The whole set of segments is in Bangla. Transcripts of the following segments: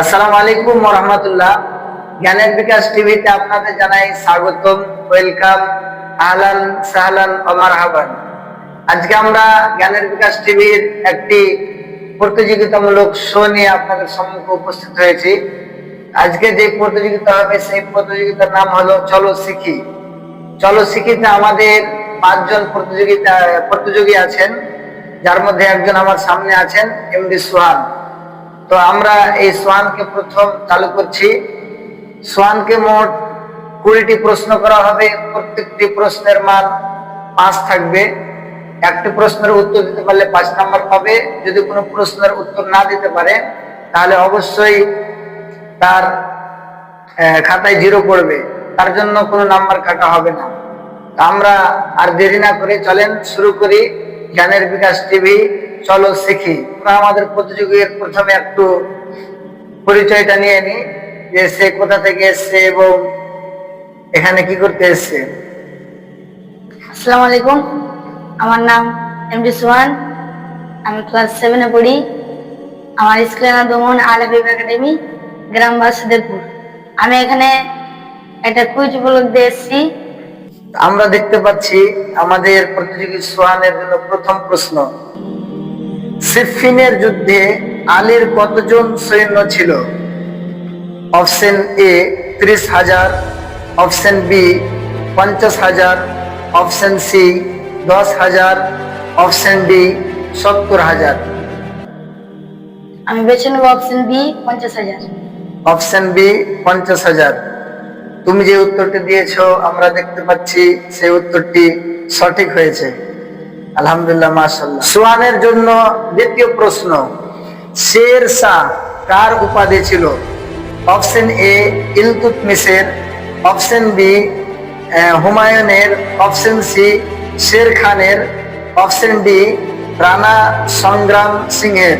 আসসালামু আলাইকুম রহমতুল্লাহ। জ্ঞানের বিকাশ টিভিতে আপনাদের জানাই স্বাগতম, ওয়েলকাম, আহলান সাহলান ও মারহাবান। আজকে আমরা জ্ঞানের বিকাশ টিভির একটি প্রতিযোগিতামূলক শো নিয়ে আপনাদের সম্মুখে উপস্থিত হয়েছি। আজকে যে প্রতিযোগিতা হবে, সেই প্রতিযোগিতার নাম হলো চলো শিখি চলো শিখিতে আমাদের পাঁচজন প্রতিযোগিতা, প্রতিযোগী আছেন, যার মধ্যে একজন আমার সামনে আছেন, এমডি সোহান। তো আমরা এই সোয়ানকে প্রথম চালু করছি। সোয়ানকে মোট কুড়িটি প্রশ্ন করা হবে। প্রত্যেকটি প্রশ্নের মান পাঁচ থাকবে। একটি প্রশ্নের উত্তর দিতে পারলে পাঁচ নাম্বার পাবে। যদি কোনো প্রশ্নের উত্তর না দিতে পারে, তাহলে অবশ্যই তার খাতায় জিরো পড়বে। তার জন্য কোনো নাম্বার কাটা হবে না। আমরা আর দেরি না করে চলেন, শুরু করি জ্ঞানের বিকাশ টিভি। চলো শিখি। আমরা আমাদের প্রতিযোগীর প্রথমে একটু পরিচয়টা নিয়ে নিই যে সে কোথা থেকে এসছে এবং এখানে কি করতে এসছে। আসসালামু আলাইকুম। আমার নাম এমডি সোহান। আমি ক্লাস সেভেনে পড়ি। আমার স্কুলের নাম দমন আলাবিব একাডেমি গ্রাম বাসুদেবপুর আমি এখানে একটা কুইজ উপলব্ধে এসেছি। আমরা দেখতে পাচ্ছি আমাদের প্রতিযোগী সোহানের জন্য প্রথম প্রশ্ন। সিফিনের যুদ্ধে আলীর কতজন সৈন্য ছিল? অপশন এ ত্রিশ হাজার। অপশন বি পঞ্চাশ হাজার। অপশন সি দশ হাজার। অপশন ডি সত্তর হাজার। আমি বেছে নেব অপশন বি পঞ্চাশ হাজার। অপশন বি পঞ্চাশ হাজার। তুমি যে উত্তরটি দিয়েছ আমরা দেখতে পাচ্ছি সেই উত্তরটি সঠিক হয়েছে। আলহামদুলিল্লাহ মাশাল্লাহ সোয়ানের জন্য দ্বিতীয় প্রশ্ন শের শাহ কার উপাধি ছিল? অপশন এ ইলতুতমিসের অপশন বি হুমায়ুনের অপশন সি শের খানের অপশন ডি রানা সংগ্রাম সিংহের।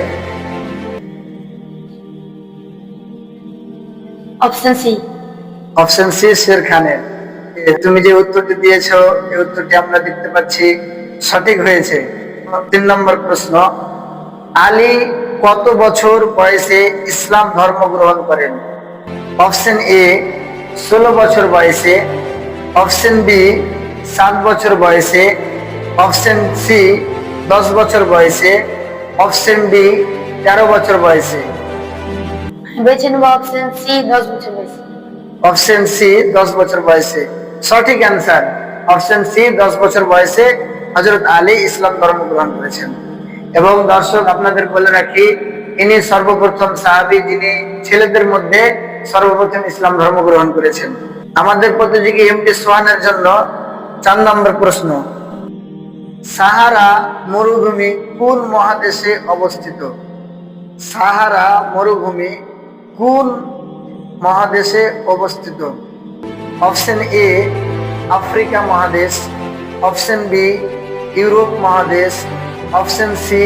Option C. Option C Sher খানের তুমি যে উত্তরটি দিয়েছ এই উত্তরটি আমরা দেখতে পাচ্ছি সঠিক হয়েছে। তিন নম্বর প্রশ্ন আলী কত বছর বয়সে ইসলাম ধর্ম গ্রহণ করেন? অপশন এ ষোলো বছর বয়সে। অপশন বি সাত বছর বয়সে। অপশন সি দশ বছর বয়সে। অপশন ডি তেরো বছর বয়সে। আমি বেছে নেব অপশন সি দশ বছর বয়সে। অপশন সি দশ বছর বয়সে। সঠিক অ্যান্সার অপশন সি দশ বছর বয়সে। হজরত আলী ইসলাম ধর্ম গ্রহণ করেছেন। এবং দর্শক আপনাদের বলে রাখি, ইনি সর্বপ্রথম সাহাবি যিনি ছেলেদের মধ্যে সর্বপ্রথম ইসলাম ধর্ম গ্রহণ করেছেন। আমাদের প্রতিযোগী এমটি সোহানের জন্য চার নম্বর প্রশ্ন, সাহারা মরুভূমি কোন মহাদেশে অবস্থিত? সাহারা মরুভূমি কোন মহাদেশে অবস্থিত? অপশন এ, আফ্রিকা মহাদেশ, অপশন বি ইউরোপ মহাদেশ অপশন সি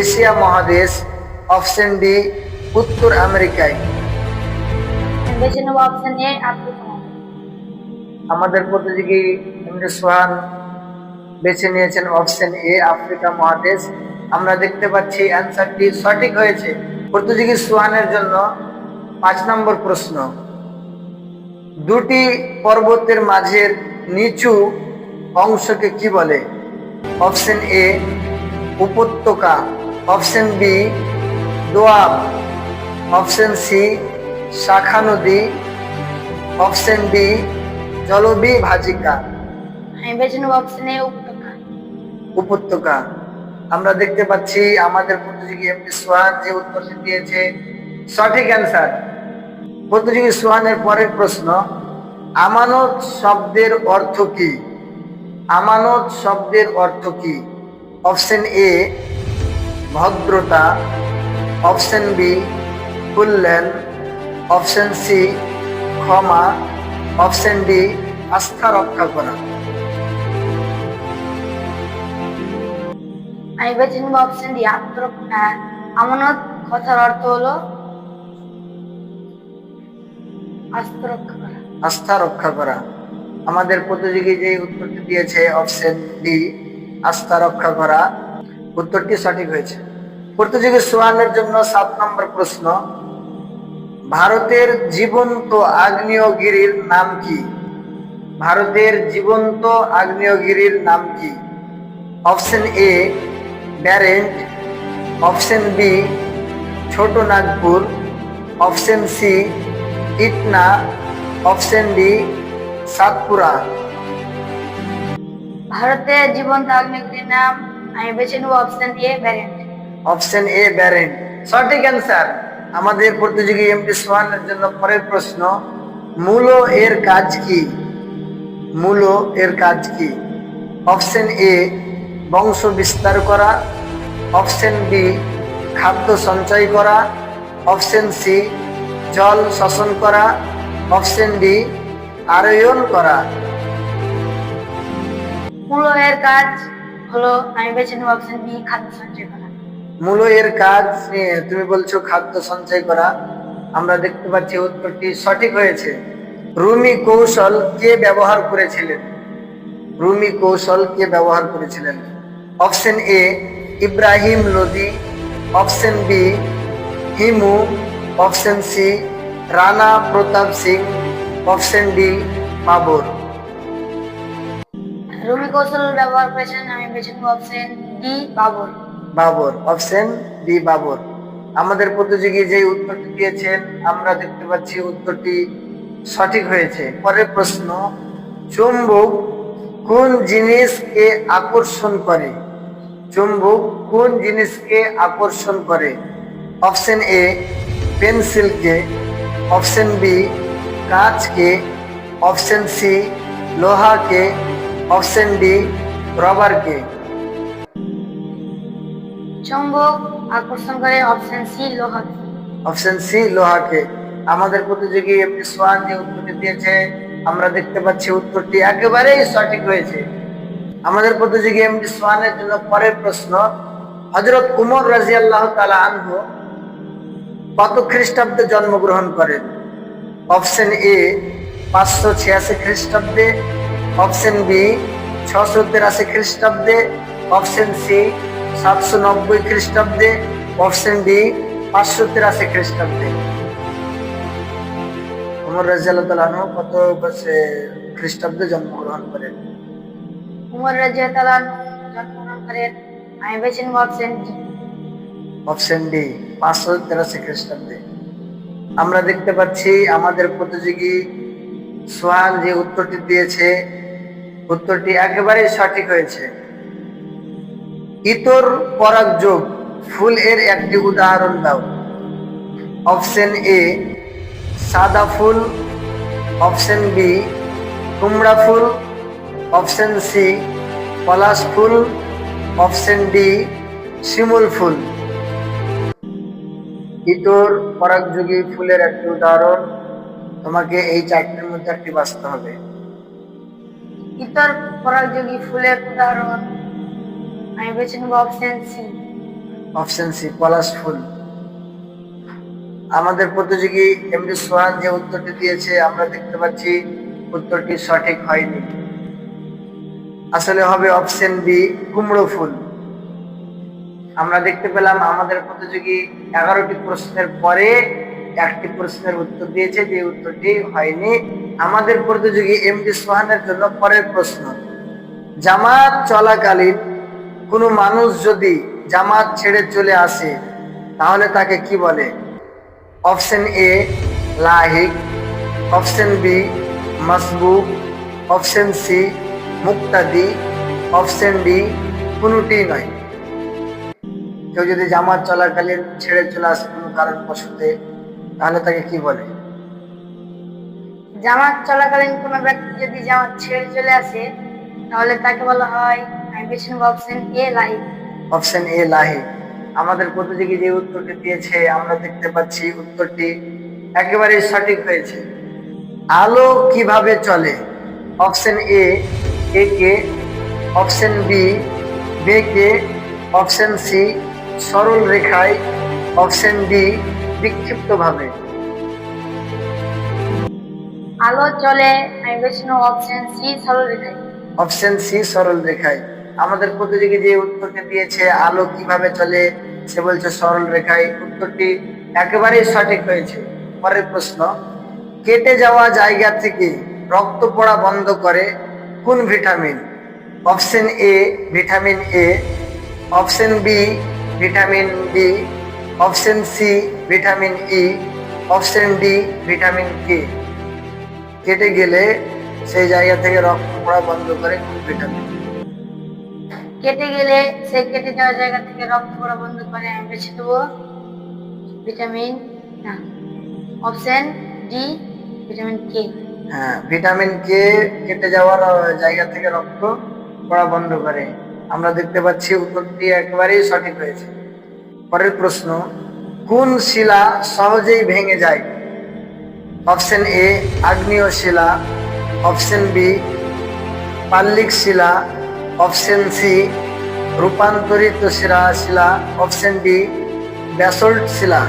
এশিয়া মহাদেশ অপশন ডি উত্তর আমেরিকায়। বেছে নেব অপশন এ আমাদের প্রতিযোগী ইমরু সোহান বেছে নিয়েছেন অপশন এ আফ্রিকা মহাদেশ। আমরা দেখতে পাচ্ছি অ্যান্সারটি সঠিক হয়েছে। প্রতিযোগী সোহানের জন্য পাঁচ নম্বর প্রশ্ন। দুটি পর্বতের মাঝের নিচু অংশকে কি বলে? অপশন এ উপত্যকা। Option B doab. Option C শাখা নদী। অপশন ডি জলবি ভাজিকা। আমি বেছে নেব অপশন এ উপত্যকা। উপত্যকা। আমরা দেখতে পাচ্ছি আমাদের প্রতিযোগী এমপি সোহান যে উত্তরটি দিয়েছে। সঠিক অ্যান্সার। প্রতিযোগী সোহানের পরের প্রশ্ন আমানত শব্দের অর্থ কি? আমানত শব্দের অর্থ কি? অপশন এ ভদ্রতা। অপশন বি কল্যাণ অপশন সি ক্ষমা। অপশন ডি আস্থা রক্ষা করা। আমি বেছে নেব অপশন ডি আত্মরক্ষা আমানত কথার অর্থ হলো আত্মরক্ষা করা। আস্থা রক্ষা করা। আমাদের প্রতিযোগী যে উত্তরটি দিয়েছে অপশন ডি আস্থা রক্ষা করা, উত্তরটি সঠিক হয়েছে। প্রতিযোগী সোয়ানের জন্য সাত নম্বর প্রশ্ন, ভারতের জীবন্ত আগ্নেয়গিরির নাম কি? ভারতের জীবন্ত আগ্নেয়গিরির নাম কি? Option A barren option B Chota Nagpur option C Itna option D Satpura. ভারতের জীবন্ত আগ্নেয়গিরির নাম আমি বেছে নেব অপশন এ ব্যারেন্ট অপশন এ ব্যারেন্ট সঠিক অ্যান্সার আমাদের প্রতিযোগী এমটি সোহানের জন্য পরের প্রশ্ন মূলো এর কাজ কি? মূলো এর কাজ কি? অপশন এ বংশ বিস্তার করা। অপশন বি খাদ্য সঞ্চয় করা। অপশন সি জল শোষণ করা। অপশন ডি আরোহণ করা। মূল এর কাজ হলো আমি বেছে নেব অপশন বি খাদ্য সঞ্চয় করা। মূলো এর কাজ তুমি বলছো খাদ্য সঞ্চয় করা। আমরা দেখতে পাচ্ছি উত্তরটি সঠিক হয়েছে। রুমি কৌশল কে ব্যবহার করেছিলেন? রুমি কৌশল কে ব্যবহার করেছিলেন? Option A Ibrahim Lodi. Option B Himu. Option C Rana Pratap Singh. Option D Babur Rumi কৌশল ব্যবহার করেছেন আমি বেছে নেব option D Babur. Babur option D Babur. আমাদের প্রতিযোগী যে উত্তরটি দিয়েছেন আমরা দেখতে পাচ্ছি উত্তরটি সঠিক হয়েছে। পরের প্রশ্ন চুম্বক কোন জিনিসকে আকর্ষণ করে? চুম্বক কোন জিনিসকে আকর্ষণ করে? অপশন এ পেন্সিলকে অপশন বি কাঁচকে অপশন সি লোহাকে অপশন ডি রবারকে। চুম্বক আকর্ষণ করে অপশন সি লোহাকে। অপশন সি লোহাকে। আমাদের প্রতিযোগী এমনি সোয়ান যে উত্তরটি দিয়েছে আমরা দেখতে পাচ্ছি উত্তরটি একেবারেই সঠিক হয়েছে। আমাদের প্রতিযোগী এমনি সোয়ানের জন্য পরের প্রশ্ন হজরত উমর রাজি আল্লাহ তালা আনহু কত খ্রিস্টাব্দে জন্মগ্রহণ করেন? অপশন এ পাঁচশো ছিয়াশি খ্রিস্টাব্দে অপশন বি ছশো তেরাশি খ্রিস্টাব্দে অপশন সি সাতশো নব্বই খ্রিস্টাব্দে অপশন ডি পাঁচশো তিরাশি খ্রিস্টাব্দে। উমর তাআলা কত বছরে খ্রিস্টাব্দে জন্মগ্রহণ করেন? উমর রাজিয়া তালান জন্মগ্রহণ করেন আমি বেছে নেব অপশন ডি অপশন ডি পাঁচশো তেরাশি খ্রিস্টাব্দে। আমরা দেখতে পাচ্ছি আমাদের প্রতিযোগী সোহান যে উত্তরটি দিয়েছে, উত্তরটি একেবারেই সঠিক হয়েছে। ইতর পরাগ যোগ, ফুল এর একটি উদাহরণ দাও। অপশন এ, সাদা ফুল। অপশন বি, কুমড়া ফুল। অপশন সি, পলাশ ফুল। অপশন ডি, শিমুল ফুল। ইতর পরাগযোগী ফুলের একটি উদাহরণ। তোমাকে এই চারটির মধ্যে একটি বাঁচতে হবে। ইতর পরাগযোগী ফুলের উদাহরণ। আমি বেছে নেব অপশন সি অপশন সি পলাশ ফুল। আমাদের প্রতিযোগী এমডি সোহান যে উত্তরটি দিয়েছে, আমরা দেখতে পাচ্ছি উত্তরটি সঠিক হয়নি। আসলে হবে অপশন বি কুমড়ো ফুল। আমরা দেখতে পেলাম আমাদের প্রতিযোগী এগারোটি প্রশ্নের পরে একটি প্রশ্নের উত্তর দিয়েছে, যে উত্তরটি হয়নি। আমাদের প্রতিযোগী এমডি সোহানের জন্য পরের প্রশ্ন জামাত চলাকালীন কোনো মানুষ যদি জামাত ছেড়ে চলে আসে, তাহলে তাকে কি বলে? অপশন এ, লাহিক, অপশন বি, মাসবুক, অপশন সি, মুক্তাদি, অপশন ডি কোনোটি নয়। কেউ যদি জামাত চলাকালীন ছেড়ে চলে আসে কোনো কারণবশতে তাহলে তাকে কি বলে? জামাত চলাকালীন কোনো ব্যক্তি যদি জামাত ছেড়ে চলে আসে তাহলে তাকে বলা হয় আমি বেছে অপশন এ লাইক অপশন এ লাহি আমাদের প্রতিযোগী যে উত্তরটি দিয়েছে আমরা দেখতে পাচ্ছি উত্তরটি একেবারে সঠিক হয়েছে। আলো কীভাবে চলে? অপশন এ একে অপশন বি বেকে অপশন সি সরল রেখায় অপশন ডি বিক্ষিপ্তভাবে। আলো চলে আমি বেছে নেব অপশন সি সরল রেখায়। অপশন সি সরল রেখায়। আমাদের প্রতিযোগী যে উত্তরটি দিয়েছে আলো কীভাবে চলে সে বলছে সরল রেখায়। উত্তরটি একেবারেই সঠিক হয়েছে। পরের প্রশ্ন কেটে যাওয়া জায়গা থেকে রক্ত পড়া বন্ধ করে কোন vitamin? Option A vitamin A option B vitamin B option C vitamin E option D vitamin K কেটে গেলে সেই জায়গা থেকে রক্ত পড়া বন্ধ করে কোন ভিটামিন কেটে গেলে সেই কেটে যাওয়া জায়গা থেকে রক্ত পড়া বন্ধ করে আমি বেছে দেবো ভিটামিন না অপশন ডি ভিটামিন কে হ্যাঁ ভিটামিন কে কেটে যাওয়ার জায়গা থেকে রক্ত পড়া বন্ধ করে। আমরা দেখতে পাচ্ছি উত্তরটি একেবারেই সঠিক হয়েছে। পরের প্রশ্ন, কোন শিলা সহজেই ভেঙে যায়? অপশন এ, আগ্নেয় শিলা। অপশন বি, পাল্লিক শিলা। অপশন সি, রূপান্তরিত শিলা শিলা। অপশন ডি, ব্যাসল্ট শিলা।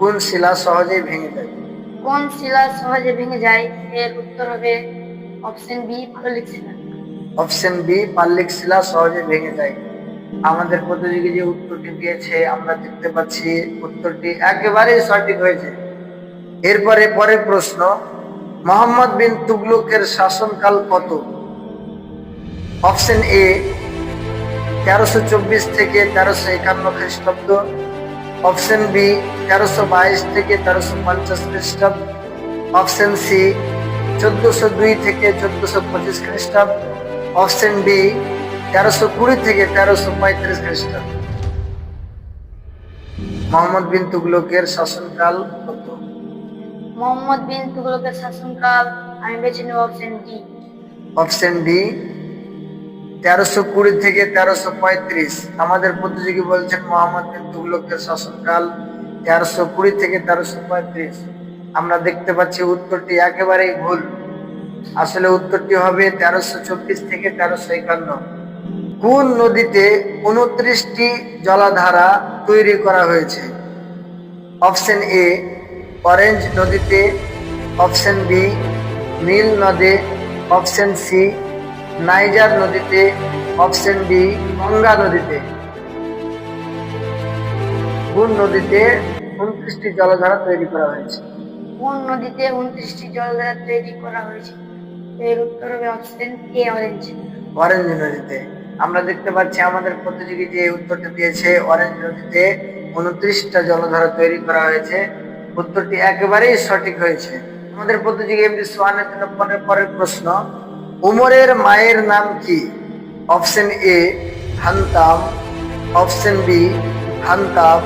কোন শিলা সহজেই ভেঙে যায়? কোন শিলা সহজে ভেঙে যায়? এর উত্তর হবে অপশন বি, ফলিক শিলা। অপশন বি, পাল্লিক শিলা সহজে ভেঙে যায়। আমাদের প্রতিযোগী যে উত্তরটি দিয়েছে, আমরা দেখতে পাচ্ছি উত্তরটি একেবারেই সঠিক হয়েছে। এরপরে পরের প্রশ্ন, মোহাম্মদ বিন তুগলকের শাসনকাল কত? অপশন এ, তেরোশো চব্বিশ থেকে তেরোশো একান্ন খ্রিস্টাব্দ। অপশন বি, তেরোশো বাইশ থেকে তেরোশো পঞ্চাশ খ্রিস্টাব্দ। অপশন সি, চোদ্দশো দুই থেকে চোদ্দশো পঁচিশ খ্রিস্টাব্দ। অপশন ডি তেরোশো কুড়ি থেকে তেরোশো পঁয়ত্রিশ খ্রিস্টাব্দ। মোহাম্মদ বিন তুগলকের শাসনকাল কত? মোহাম্মদ বিন তুগলকের শাসনকাল আমি বেছে নেব অপশন ডি। অপশন ডি তেরোশো কুড়ি থেকে তেরোশো পঁয়ত্রিশ। আমাদের প্রতিযোগী বলছেন মোহাম্মদ বিন তুগলকের শাসনকাল তেরোশো কুড়ি থেকে তেরোশো পঁয়ত্রিশ। আমরা দেখতে পাচ্ছি উত্তরটি একেবারেই ভুল। আসলে উত্তরটি হবে তেরোশো চব্বিশ থেকে তেরোশো একান্ন। কোন নদীতে উনত্রিশটি জলাধারা তৈরি করা হয়েছে? অপশন এ, অরেঞ্জ নদীতে। অপশন বি, নীল নদে। অপশন সি, নাইজার নদীতে। অপশন ডি, গঙ্গা নদীতে। কোন নদীতে উনত্রিশটি জলধারা তৈরি করা হয়েছে? কোন নদীতে উনত্রিশটি জলধারা তৈরি করা হয়েছে? এর উত্তর হবে অরেঞ্জ নদীতে। আমরা দেখতে পাচ্ছি আমাদের প্রতিযোগী যে উত্তরটা দিয়েছে অরেঞ্জ নদীতে উনত্রিশটা জলধারা তৈরি করা হয়েছে। উত্তরটি একেবারেই সঠিক হয়েছে। আমাদের প্রতিযোগী এমডি সোহানের জন্য পরের পরের প্রশ্ন, উমরের মায়ের নাম কি? অপশন এ হান্তাম। অপশন বি হান্তাব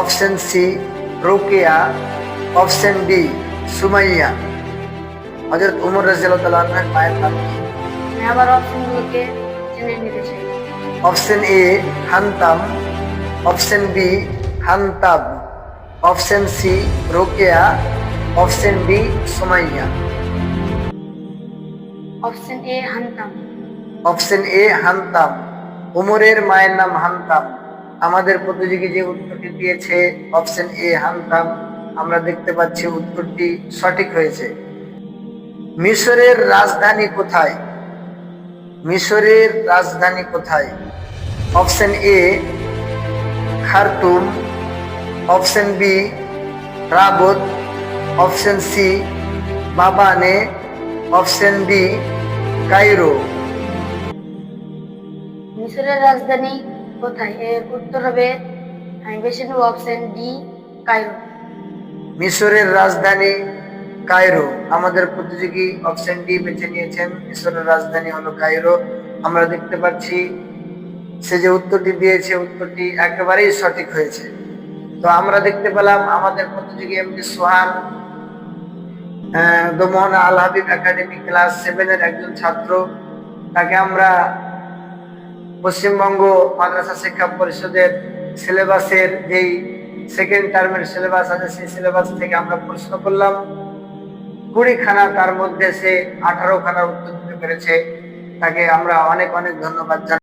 অপশন সি রোকেয়া। অপশন ডি সুমাইয়া। হজরত উমর রাজিয়াল্লাহ মায়ের নাম কি? আমি আবার অপশনগুলোকে জেনে নিতে চাই। অপশন এ হান্তাম। অপশন বি হান্তাব। অপশন সি রোকেয়া। অপশন ডি সুমাইয়া। অপশন এ হান্তাম। অপশন এ হান্তাম। উমরের মায়ের নাম হান্তাম। আমাদের প্রতিযোগী যে উত্তরটি দিয়েছে অপশন এ হান্তাম আমরা দেখতে পাচ্ছি উত্তরটি সঠিক হয়েছে। মিশরের রাজধানী কোথায়? মিশরের রাজধানী কোথায়? Option A Khartoum. Option B Rabat. Option C Mbabane. Option D Cairo মিশরের রাজধানী কোথায়? এর উত্তর হবে আমি নেব অপশন ডি কায়রো। মিশরের রাজধানী কায়রো। আমাদের প্রতিযোগী অপশন ডি বেছে নিয়েছেন। মিশরের রাজধানী হলো কায়রো। আমরা দেখতে পাচ্ছি, সে যে উত্তরটি দিয়েছে, উত্তরটি একেবারেই সঠিক হয়েছে। তো আমরা দেখতে পেলাম আমাদের প্রতিযোগী এমডি সোহান দমোহনা আল হাবিব একাডেমি ক্লাস সেভেনের একজন ছাত্র। তাকে আমরা পশ্চিমবঙ্গ মাদ্রাসা শিক্ষা পরিষদের সিলেবাসের যেই সেকেন্ড টার্মের সিলেবাস আছে, সেই সিলেবাস থেকে আমরা প্রশ্ন করলাম। কুড়ি খানা তার মধ্যে সে আঠারো খানার উত্তর দিতে পেরেছে। তাকে আমরা অনেক অনেক ধন্যবাদ জানাই।